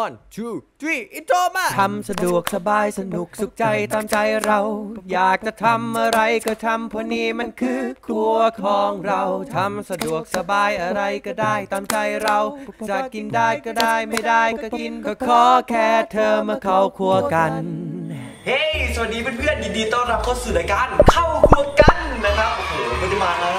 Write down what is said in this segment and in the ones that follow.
one two three อินโทรมาทำสะดวกสบายสนุกสุขใจตามใจเรา อยากจะทำอะไรก็ทำเพราะนี่มันคือครัวของเราทำสะดวกสบายอะไรก็ได้ตามใจเรา จะกินได้ก็ได้ไม่ได้ก็กินก็ขอแค่เธอมาเข้าครัวกัน เฮ้ยสวัสดีเพื่อนๆยินดีต้อนรับเข้าสู่รายการเข้าครัวกัน นะครับโอ้โหไม่ได้มาแล้ว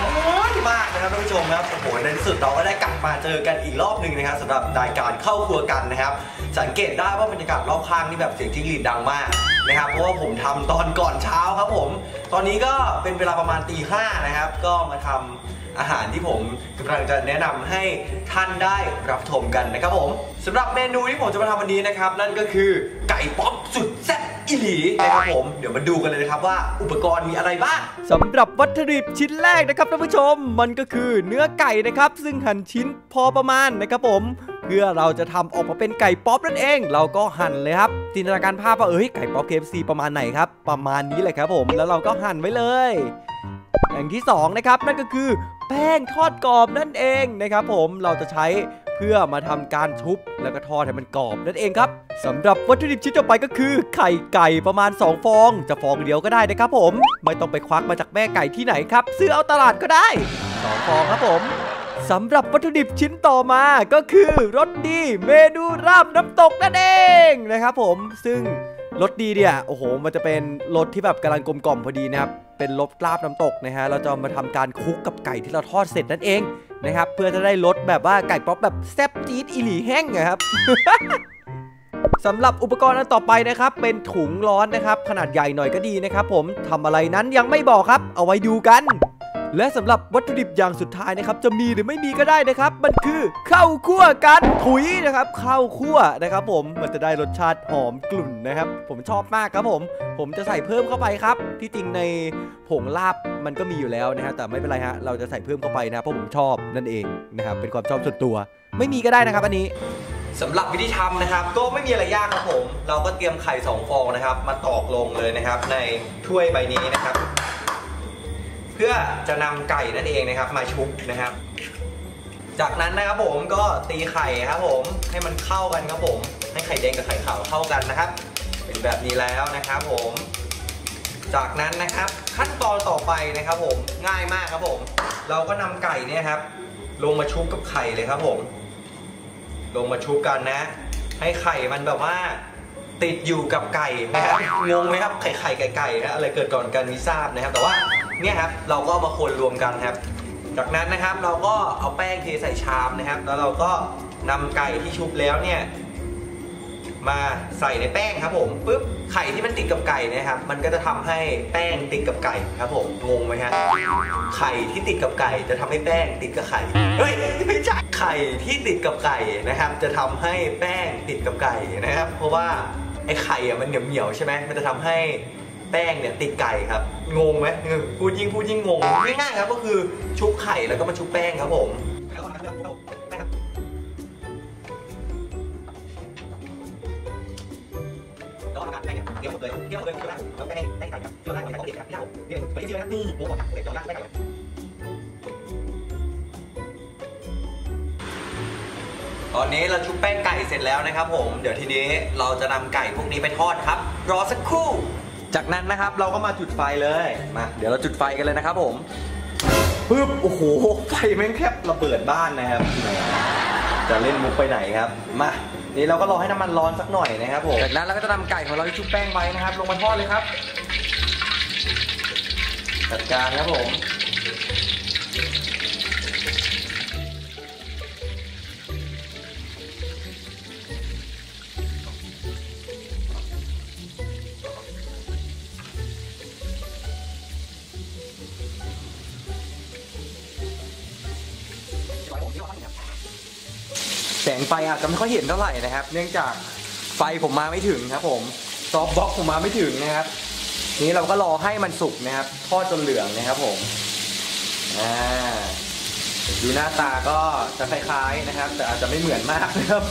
มากนะครับท่านผู้ชมครับโอ้โหในที่สุดเราก็ได้กลับมาเจอกันอีกรอบหนึ่งนะครับสำหรับรายการเข้าครัวกันนะครับ สังเกตได้ว่าบรรยากาศรอบข้างนี่แบบเสียงจิ้งหรีดดังมาก นะครับเพราะว่าผมทำตอนก่อนเช้าครับผม ตอนนี้ก็เป็นเวลาประมาณตีห้านะครับ ก็มาทำอาหารที่ผมกำลังจะแนะนำให้ท่านได้รับชมกันนะครับผมสำหรับเมนูที่ผมจะมาทำวันนี้นะครับ นั่นก็คือไก่ป๊อปสุดแซ่บอีหลีนะครับผมเดี๋ยวมาดูกันเลยนะครับว่าอุปกรณ์มีอะไรบ้างสำหรับวัตถุดิบชิ้นแรกนะครับท่านผู้ชม มันก็คือเนื้อไก่นะครับ ซึ่งหั่นชิ้นพอประมาณนะครับผม เพื่อเราจะทำออกมาเป็นไก่ป๊อปนั่นเอง เราก็หั่นเลยครับจินตนาการภาพว่าเอ้ยไก่ป๊อป KFC ประมาณไหนครับประมาณนี้เลยครับผมแล้วเราก็หั่นไว้เลย อย่างที่สองนะครับนั่นก็คือแป้งทอดกรอบนั่นเองนะครับผมเราจะใช้เพื่อมาทำการชุบแล้วก็ทอดให้มันกรอบนั่นเองครับสำหรับวัตถุดิบชิ้นต่อไปก็คือ ไข่ไก่ประมาณ 2 ฟอง จะฟองเดียวก็ได้นะครับผม ไม่ต้องไปควักมาจากแม่ไก่ที่ไหนครับ ซื้อเอาตลาดก็ได้ 2 ฟองครับผม สำหรับวัตถุดิบชิ้นต่อมาก็คือรสดีเมนูราบน้ำตกนั่นเองนะครับผมซึ่งรสดีเนี่ยโอ้โหมันจะเป็นรสที่แบบกำลังกลมกล่อมพอดีนะครับเป็นรสลาบน้ำตกนะฮะเราจะมาทำการคลุกกับไก่ที่เราทอดเสร็จนั่นเองนะครับเพื่อจะได้รสแบบว่าไก่ป๊อปแบบแซ่บจี๊ดอีหลีแห้งนะครับสำหรับอุปกรณ์อันต่อไปนะครับ เป็นถุงร้อนนะครับ ขนาดใหญ่หน่อยก็ดีนะครับ ผมทำอะไรนั้นยังไม่บอกครับ เอาไว้ดูกัน และสำหรับวัตถุดิบอย่างสุดท้ายนะครับจะมีหรือไม่มีก็ได้นะครับ มันคือข้าวคั่วกันถุยนะครับข้าวคั่วนะครับ ผมมันจะได้รสชาติหอมกลุ่นนะครับ ผมชอบมากครับผม ผมจะใส่เพิ่มเข้าไปครับ ที่จริงในผงลาบมันก็มีอยู่แล้วนะฮะแต่ไม่เป็นไรฮะเราจะใส่เพิ่มเข้าไปนะเพราะผมชอบนั่นเองนะครับเป็นความชอบส่วนตัว ไม่มีก็ได้นะครับอันนี้สำหรับวิธีทำนะครับ ก็ไม่มีอะไรยากครับผม เราก็เตรียมไข่สองฟองนะครับ มาตอกลงเลยนะครับ ในถ้วยใบนี้นะครับ เพื่อจะนำไก่นั่นเองนะครับ มาชุบนะครับ จากนั้นนะครับผมก็ตีไข่ครับผมให้มันเข้ากันครับผม ให้ไข่แดงกับไข่ขาวเข้ากันนะครับ เป็นแบบนี้แล้วนะครับผมจากนั้นนะครับขั้นตอนต่อไปนะครับผมง่ายมากครับผม เราก็นำไก่เนี่ยครับ ลงมาชุบกับไข่เลยครับผม ลงมาชุบกันนะ ให้ไข่มันแบบว่า ติดอยู่กับไก่นะครับงงไหมครับไข่ไข่ไก่ไก่นะอะไรเกิดก่อนกันไม่ทราบนะครับ แต่ว่า เนี่ยครับเราก็มาคนรวมกันครับ จากนั้นนะครับเราก็เอาแป้งเทใส่ชามนะครับ แล้วเราก็นำไก่ที่ชุบแล้วเนี่ยมาใส่ในแป้งครับผมปุ๊บไข่ที่มันติดกับไก่นะครับ มันก็จะทำให้แป้งติดกับไก่ครับผมงงไหมฮะไข่ที่ติดกับไก่จะทำให้แป้งติดกับไข่เฮ้ยไม่ใช่ไข่ที่ติดกับไก่นะครับ จะทำให้แป้งติดกับไก่นะครับ เพราะว่าไอ้ไข่อะมันเหนียวเหนียวๆใช่ไหมมันจะทำให้ แป้งเนี่ยติดไก่ครับ งงไหมพูดยิ่งพูดยิ่งงงง่ายๆครับ ก็คือชุบไข่แล้วก็มาชุบแป้งครับผมแล้วก็ทำการแป้งเนี่ยเกี่ยวหมดเลยเกี่ยวหมดเลยคือแล้วแป้งแป้งไก่ครับเกี่ยวล่างของเด็กครับที่เราเรียนไปที่เดียวนะนี่โอ้โหเด็กเกี่ยวล่างแป้งไก่ตอนนี้เราชุบแป้งไก่เสร็จแล้วนะครับผม เดี๋ยวทีนี้เราจะนำไก่พวกนี้ไปทอดครับ รอสักครู่ จากนั้นนะครับเราก็มาจุดไฟเลยมาเดี๋ยวเราจุดไฟกันเลยนะครับผมปึ๊บโอ้โหไฟแม่งแคบระเบิดบ้านนะครับจะเล่นมุกไปไหนครับมานี่เราก็รอให้น้ำมันร้อนสักหน่อยนะครับผมจากนั้นเราก็จะนำไก่ของเราที่ชุบแป้งไว้นะครับ ลงมาทอดเลยครับจัดการครับผม สงไฟอาจจะไม่ค่อยเห็นเท่าไหร่นะครับ เนื่องจากไฟผมมาไม่ถึงครับ ผมซอฟต์บ็อกผมมาไม่ถึงนะครับ นี้เราก็รอให้มันสุกนะครับทอดจนเหลืองนะครับผมอ่าดูหน้าตาก็จะคล้ายๆนะครับ แต่อาจจะไม่เหมือนมากนะครับ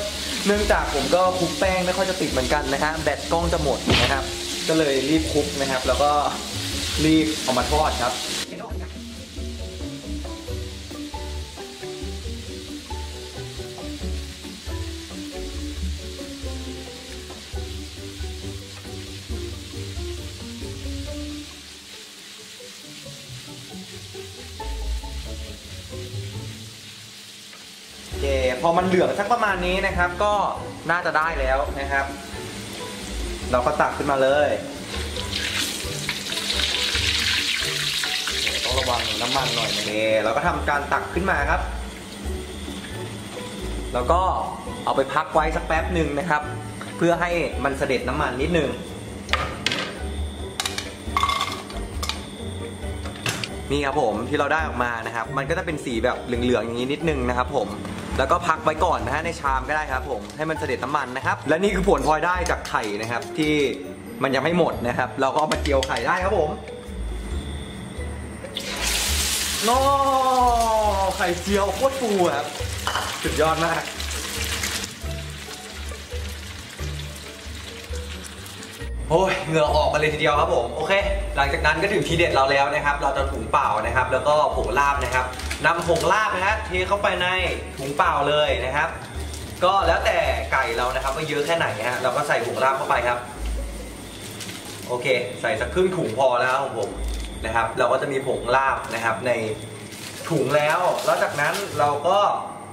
เนื่องจากผมก็คลุกแป้งไม่ค่อยจะติดเหมือนกันนะฮะแบตกล้องจะหมดนะครับ ก็เลยรีบคลุกนะครับ แล้วก็รีบเอามาทอดครับ พอมันเหลืองสักประมาณนี้นะครับ ก็น่าจะได้แล้วนะครับ เราก็ตักขึ้นมาเลยต้องระวังน้ำมันหน่อยนี่เราก็ทำการตักขึ้นมาครับ แล้วก็เอาไปพักไว้สักแป๊บหนึ่งนะครับ เพื่อให้มันเสด็จน้ำมันนิดนึงนี่ครับผมที่เราได้ออกมานะครับ มันก็จะเป็นสีแบบเหลืองๆอย่างนี้นิดนึงนะครับผม แล้วก็พักไว้ก่อนนะฮะในชามก็ได้ครับผมให้มันเสด็จน้ำมันนะครับ และนี่คือผลพลอยได้จากไข่นะครับ ที่มันยังไม่หมดนะครับ เราก็เอามาเจียวไข่ได้ครับผมนอไข่เจียวโคตรฟูครับสุดยอดมากโอ้ยเหงื่อออกมาเลยทีเดียวครับผม โอเค หลังจากนั้นก็ถึงทีเด็ดเราแล้วนะครับ เราจะถุงเปล่านะครับ แล้วก็ผงลาบนะครับ นำผงลาบนะฮะเทเข้าไปในถุงเปล่าเลยนะครับ ก็แล้วแต่ไก่เรานะครับว่าเยอะแค่ไหนฮะเราก็ใส่ผงลาบเข้าไปครับ โอเค ใส่สักครึ่งถุงพอแล้วของผมนะครับ เราก็จะมีผงลาบนะครับในถุงแล้วแล้วจากนั้นเราก็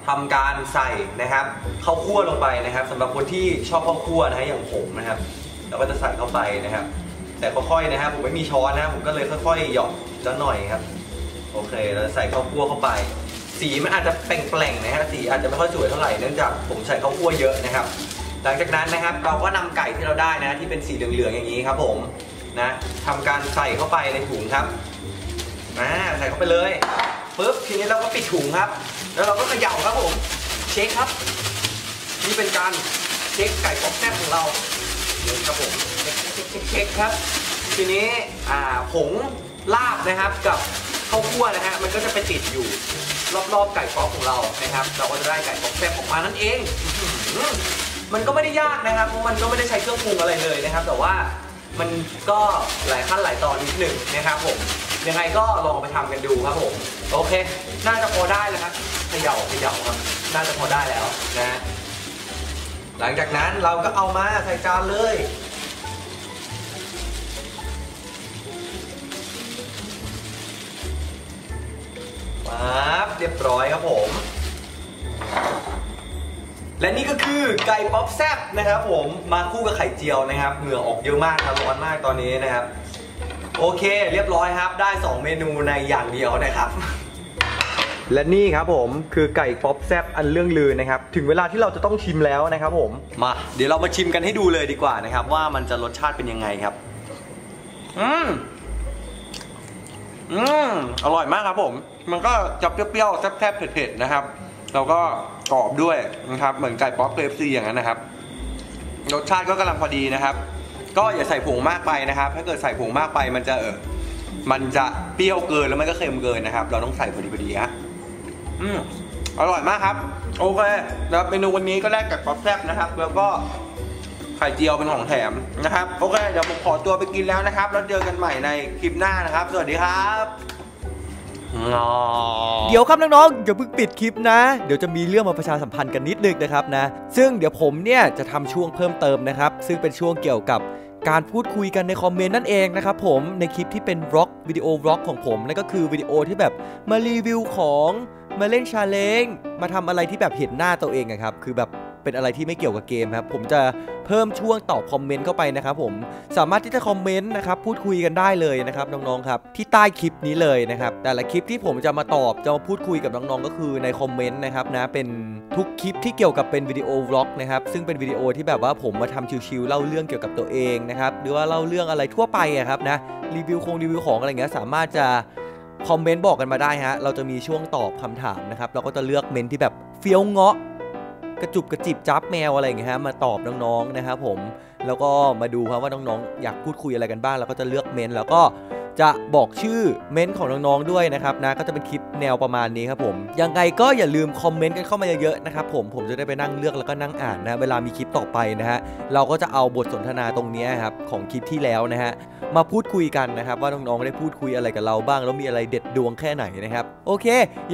ทำการใส่นะครับข้าวคั่วลงไปนะครับสำหรับคนที่ชอบข้าวคั่วนะฮะอย่างผมนะครับ เราก็จะใส่เข้าไปนะครับ แต่ค่อยๆนะครับ ผมไม่มีช้อนนะผมก็เลยค่อยๆหยอกแล้วหน่อยครับ โอเคเราใส่ข้าวคั่วเข้าไป สีมันอาจจะแปลงๆนะฮะสีอาจจะไม่ค่อยสวยเท่าไหร่เนื่องจากผมใส่ข้าวคั่วเยอะนะครับ หลังจากนั้นนะครับเราก็นำไก่ที่เราได้นะที่เป็นสีเหลืองๆอย่างนี้ครับ ผมนะทำการใส่เข้าไปในถุงครับอ่าใส่เข้าไปเลยปุ๊บทีนี้เราก็ปิดถุงครับ แล้วเราก็เขย่าครับผม เช็คครับ นี่เป็นการเช็คไก่ป๊อกแซ่บของเราเดี๋ยวครับผมเช็คเช็คเช็คเช็คครับ ทีนี้อ่าผงลาบนะครับกับ ข้าวคั่วนะฮะมันก็จะไปติดอยู่รอบๆไก่ป๊อกของเรานะครับ เราก็จะได้ไก่ป๊อกแซ่บออกมานั่นเองอื้อหือมันก็ไม่ได้ยากนะครับเพราะมันก็ไม่ได้ใช้เครื่องปรุงอะไรเลยนะครับ แต่ว่ามันก็หลายขั้นหลายตอนนิดหนึ่งนะครับผมยังไงก็ลองไปทำกันดูครับผมโอเค น่าจะพอได้แล้วครับเขย่าเขย่าครับ น่าจะพอได้แล้วนะ หลังจากนั้นเราก็เอามาใส่จานเลย ปั๊บเรียบร้อยครับผม และนี่ก็คือไก่ป๊อปแซบนะครับผมมาคู่กับไข่เจียวนะครับ เหงื่อออกเยอะมากครับร้อนมากตอนนี้นะครับ โอเค เรียบร้อยครับ ได้ 2 เมนูในอย่างเดียวนะครับและนี่ครับผมคือไก่ป๊อปแซบอันเรื่องลือนะครับ ถึงเวลาที่เราจะต้องชิมแล้วนะครับผม มา เดี๋ยวเรามาชิมกันให้ดูเลยดีกว่านะครับ ว่ามันจะรสชาติเป็นยังไงครับ อืม อืมอร่อยมากครับผม มันก็จะเปรี้ยวๆแซ่บๆเผ็ดๆนะครับ แล้วก็กรอบด้วยนะครับ เหมือนไก่ป๊อปเคฟซีอย่างนั้นนะครับ รสชาติก็กำลังพอดีนะครับ ก็อย่าใส่ผงมากไปนะครับ ถ้าเกิดใส่ผงมากไปมันจะเออมันจะเปรี้ยวเกินแล้วมันก็เค็มเกินนะครับ เราต้องใส่พอดีพอดีฮะอืมอร่อยมากครับ โอเคแล้วเมนูวันนี้ก็แลกกับป๊อปแซ่บนะครับ แล้วก็ ข่เจียวเป็นของแถมนะครับโอเคเดี๋ยวผมขอตัวไปกินแล้วนะครับ แล้วเจอกันใหม่ในคลิปหน้านะครับ สวัสดีครับงอเดี๋ยวครับน้องๆอย่าเพิ่งปิดคลิปนะ เดี๋ยวจะมีเรื่องมาประชาสัมพันธ์กันนิดนึงนะครับนะ ซึ่งเดี๋ยวผมเนี่ยจะทำช่วงเพิ่มเติมนะครับ ซึ่งเป็นช่วงเกี่ยวกับการพูดคุยกันในคอมเมนต์นั่นเองนะครับผมในคลิปที่เป็นบล็อกวิดีโอบล็อกของผมนั่นก็คือวิดีโอที่แบบมารีวิวของมาเล่นชาเลนจ์มาทำอะไรที่แบบเห็นหน้าตัวเองอะครับคือแบบ เป็นอะไรที่ไม่เกี่ยวกับเกมครับ ผมจะเพิ่มช่วงตอบคอมเมนต์เข้าไปนะครับผมสามารถที่จะคอมเมนต์นะครับพูดคุยกันได้เลยนะครับน้องๆครับที่ใต้คลิปนี้เลยนะครับแต่ละคลิปที่ผมจะมาตอบจะมาพูดคุยกับน้องๆก็คือในคอมเมนต์นะครับนะเป็นทุกคลิปที่เกี่ยวกับเป็นวิดีโอวล็อกนะครับซึ่งเป็นวิดีโอที่แบบว่าผมมาทำชิวๆเล่าเรื่องเกี่ยวกับตัวเองนะครับหรือว่าเล่าเรื่องอะไรทั่วไปอะครับนะรีวิวคงรีวิวของอะไรเงี้ยสามารถจะคอมเมนต์บอกกันมาได้ฮะ เราจะมีช่วงตอบคำถามนะครับ เราก็จะเลือกเมนที่แบบเฟี้ยวเงาะ กระจุบกระจิบจับแมวอะไรอย่างเงี้ยฮะมาตอบน้องๆนะครับผมแล้วก็มาดูครับว่าน้องๆอยากพูดคุยอะไรกันบ้างแล้วก็จะเลือกเมนต์แล้วก็จะบอกชื่อเมนต์ของน้องๆด้วยนะครับนะก็จะเป็นคลิป แนวประมาณนี้ครับผมยังไงก็อย่าลืมคอมเมนต์กันเข้ามาเยอะๆนะครับผมผมจะได้ไปนั่งเลือกแล้วก็นั่งอ่านนะเวลามีคลิปต่อไปนะฮะเราก็จะเอาบทสนทนาตรงนี้ครับของคลิปที่แล้วนะฮะมาพูดคุยกันนะครับว่าน้องๆได้พูดคุยอะไรกับเราบ้าง แล้วมีอะไรเด็ดดวงแค่ไหนนะครับโอเค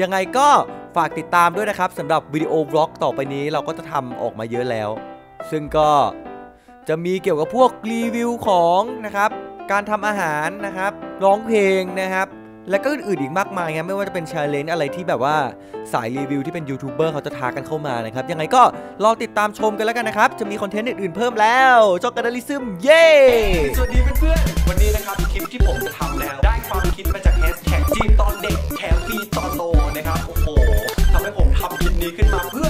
ยังไงก็ฝากติดตามด้วยนะครับสำหรับวิดีโอบล็อกต่อไปนี้เราก็จะทำออกมาเยอะแล้ว ซึ่งก็จะมีเกี่ยวกับพวกรีวิวของนะครับการทำอาหารนะครับร้องเพลงนะครับ แล้วก็อื่นๆอีกมากมายครับไม่ว่าจะเป็นชาเลนจ์อะไรที่แบบว่าสายรีวิวที่เป็นยูทูบเบอร์เขาจะทากันเข้ามานะครับ ยังไงก็รอติดตามชมกันแล้วกันนะครับ จะมีคอนเทนต์อื่นๆเพิ่มแล้วจอกกันดลิซึมเย้ สวัสดีเพื่อนๆวันนี้นะครับคลิปที่ผมจะทำนะครับได้ความคิดมาจากแฮชแท็กจีนตอนเด็กแถมฟรีตอนโตนะครับโอ้โหทำให้ผมทำคลิปนี้ขึ้นมาเพื่อ